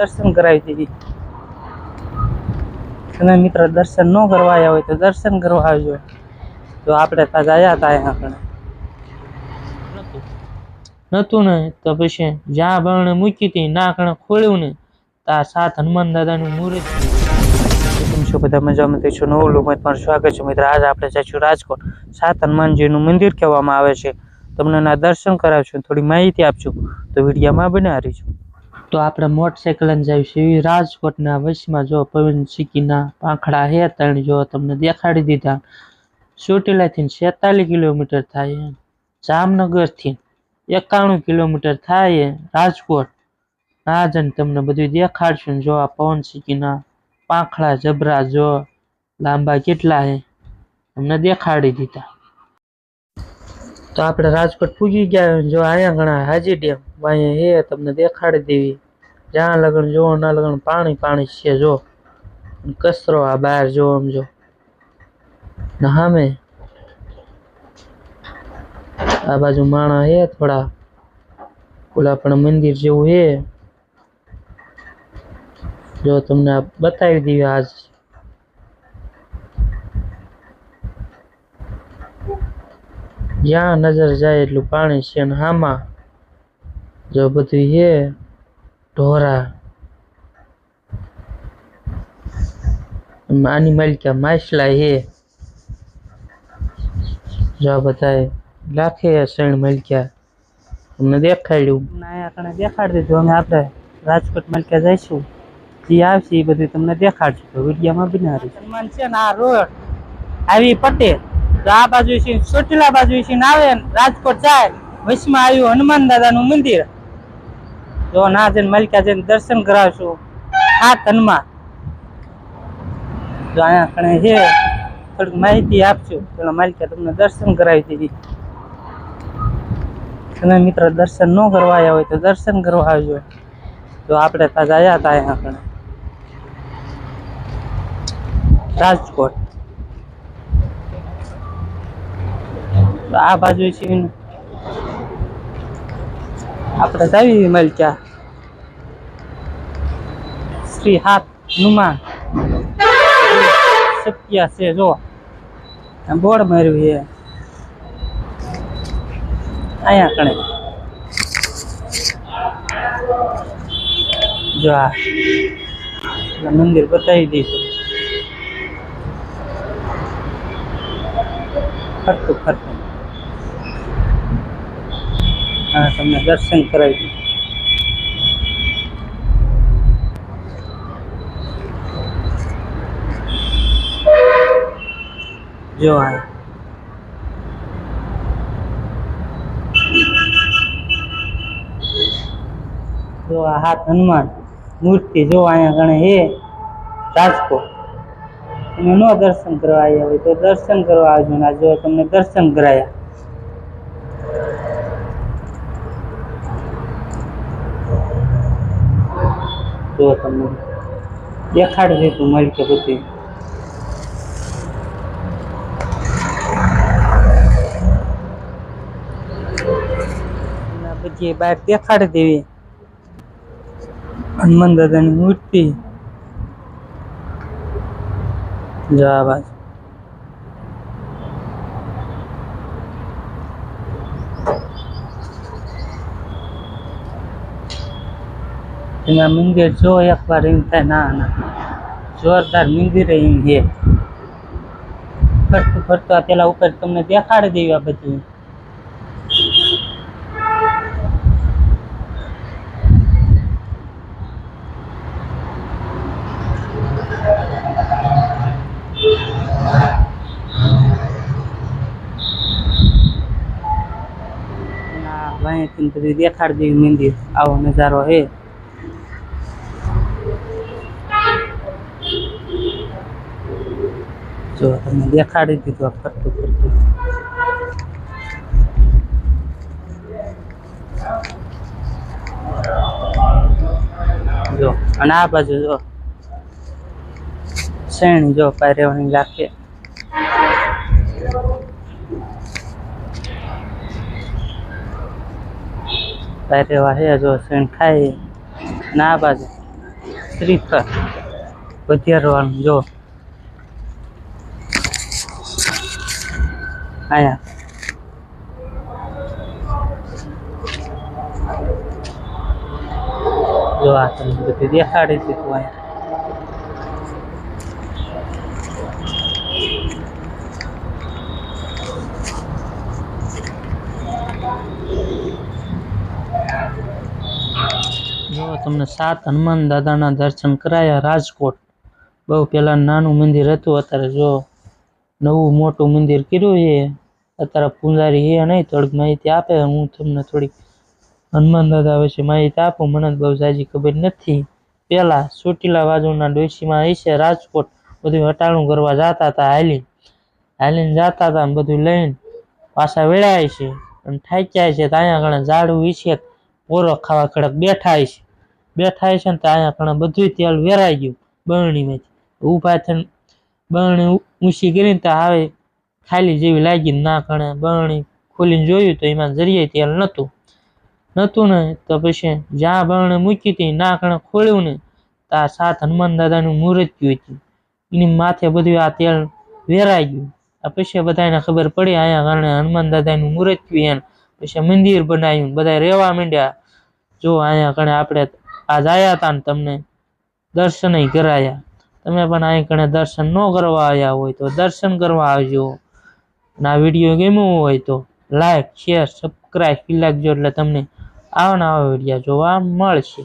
દર્શન કરાવી દીધી. તમે મિત્રો દર્શન ન કરવા આવ્યા હોય તો દર્શન કરવા આવજો. તો આપણે ત્યાં ગયા હતા આપણે નતું ને? તો પછી જ્યાં બારણે મૂકી હતી ના કણે ખોલ્યું ને તા સાત હનુમાન દાદાની મૂર્તિ કેમ છો બધા મજામાં? તે છો નવું લોકો તમારું સ્વાગત છે? મિત્ર આજે આપણે જઈશું રાજકોટ. સાત હનુમાનજીનું મંદિર કહેવામાં આવે છે. તમને ના દર્શન કરાવશું થોડી માહિતી આપશું તો વિડીયામાં બનાવી રહીશું તો આપણે મોટરસાઇકલ છે એવી રાજકોટના વચમાં જો પવન સિક્કીના પાંખડા હે ત્રણ જો તમને દેખાડી દીધા. ચોટીલાથી છેતાલીસ કિલોમીટર થાય જામનગરથી એકાણું કિલોમીટર થાય રાજકોટ. આ જઈને તમને બધું દેખાડશું જો આ પવન સિક્કીના પાંખડા જબરા જો લાંબા કેટલા હે. તમને દેખાડી દીધા. તો આપણે રાજકોટ પૂગી ગયા અને જો અહીંયા ઘણા હાજી ડેમ અહીંયા હે, તમને દેખાડી દેવી. જ્યાં લગન જો ના લગન પાણી પાણી છે, જો. અને કચરો આ બહાર જો આમ જો. ને સામે આ બાજુ માણા હે, થોડા ઓલા પણ મંદિર જેવું હે. જો તમને આ બતાવી દઈએ આજ જ્યાં નજર જાય એટલું પાણી છે અને આમાં જો બધું હે ઢોરા. આની માલિકા માછલા હે. જો આ બધા લાખે શણ માલિકા તમને દેખાડ્યું. તમને અહીંયા આગળ દેખાડી દીધું. અમે આપણે રાજકોટ મલકે જઈશું. જે આવશે એ બધું તમને દેખાડશું. તો વિડીયોમાં બન્યા રહીશું હનુમાન છે ને આ રોડ. આવી પટે તો આ બાજુ છે ચોટીલા બાજુ છે આવે રાજકોટ જાય વચમાં આવ્યું હનુમાન દાદાનું મંદિર. જો ના જઈને મલકા જઈને દર્શન કરાવશું, આ તનમાં જો અહીંયા કણે છે, થોડીક માહિતી આપશું પેલા માલિકા તમને દર્શન કરાવી દીધી. તમે મિત્ર દર્શન ન કરવા આવ્યા હોય તો દર્શન કરવા આવજો. તો આપણે તાજા આવ્યા હતા અહીંયા કણે. રાજકોટ. તો આ બાજુ છે આપણે જાવી મલચા શ્રી હાથ હનુમાન સત્યા છે, જો. બોર્ડ માર્યું છે. અહીંયા કણે. જો આ. મંદિર બતાવી દઈશું ફરતું ફરતું. હા, તમને દર્શન કરાવી દીધું જો આ. જો આ હાથ હનુમાન મૂર્તિ જો અહીંયા ગણે હે રાજકોટ. તમે ન દર્શન કરવા આવ્યા હોય તો દર્શન કરવા આવજો ને જો તમને દર્શન કરાયા. જો તમને દેખાડી દીધું મળી કે બધી. બધી બહાર દેખાડી દેવી. હનુમાન દાદાની મૂર્તિ. જો તમે મંદિર જો એકવાર એમ થાય, ના ના, જોરદાર મંદિર એમ છે. ફરતું ફરતું આ પેલા ઉપર તમને દેખાડી દેવી આ બધું. દેખાડી દેવી મંદિર આવો નજારો હે. જો તમને દેખાડી દીધું આ ફરતું ફરતું. જો, અને આ બાજુ જો, શેણી જો પારેવાની લાખે. પારેવા હે જો, શેણ ખાય. ના બાજુ શ્રીફળ વધારવાનું જો. આયા જો આ તમને બધું દેખાડી દીધું આયા જો તમને સાત હનુમાન દાદાના દર્શન કરાયા રાજકોટ બહુ પેલા નાનું મંદિર હતું અત્યારે જો નવું મોટું મંદિર કર્યું છે અત્યારે પૂંજારી એ નહીં, થોડીક માહિતી આપે, હું તમને થોડીક હનુમાન દાદા વિશે માહિતી આપું. મને બહુ જાજી ખબર નથી. પહેલાં ચોટીલા બાજુના ડોશીમાં છે, રાજકોટ. બધું હટાણું કરવા જતા હતા હાલી હાલીને જતા હતા બધું લઈને પાછા વેળાય છે અને થાક્યા છે તો અહીંયા ઘણા ઝાડું વિશે પોરો ખાવા કડક બેઠા છે. બેઠા છે ને તો અહીંયા ઘણા બધું તેલ વેરાઈ ગયું બરણીમાંથી. ઊભા થઈને બરણી ઊંચી કરીને તો આવે ખાલી જેવી લાગી ને કણે બરણી ખોલીને જોયું તો એમાં જરીએ તેલ નહોતું. નહોતું ને તો પછી જ્યાં બરણે મૂકી હતી, ના ખોલ્યું ને, તા સાત હનુમાન દાદાનું મૂર્તિયું હતું. એની માથે બધું આ તેલ વેરાઈ ગયું. આ પછી બધાને ખબર પડી અહીંયા કારણે હનુમાન દાદાનું મુહૂર્ત ગયું એને પછી મંદિર બનાવ્યું, બધા રહેવા માંડ્યા. જો અહીંયા કણે આપણે આ આવ્યા હતા ને તમને દર્શનય કરાયા. તમે પણ અહીં કણે દર્શન ન કરવા આવ્યા હોય તો દર્શન કરવા આવજો. આ વીડિયો ગમ્યો હોય તો લાઇક શેર સબસ્ક્રાઈબ કરી નાખજો એટલે તમને આવા નવા વીડિયો જોવા મળશે.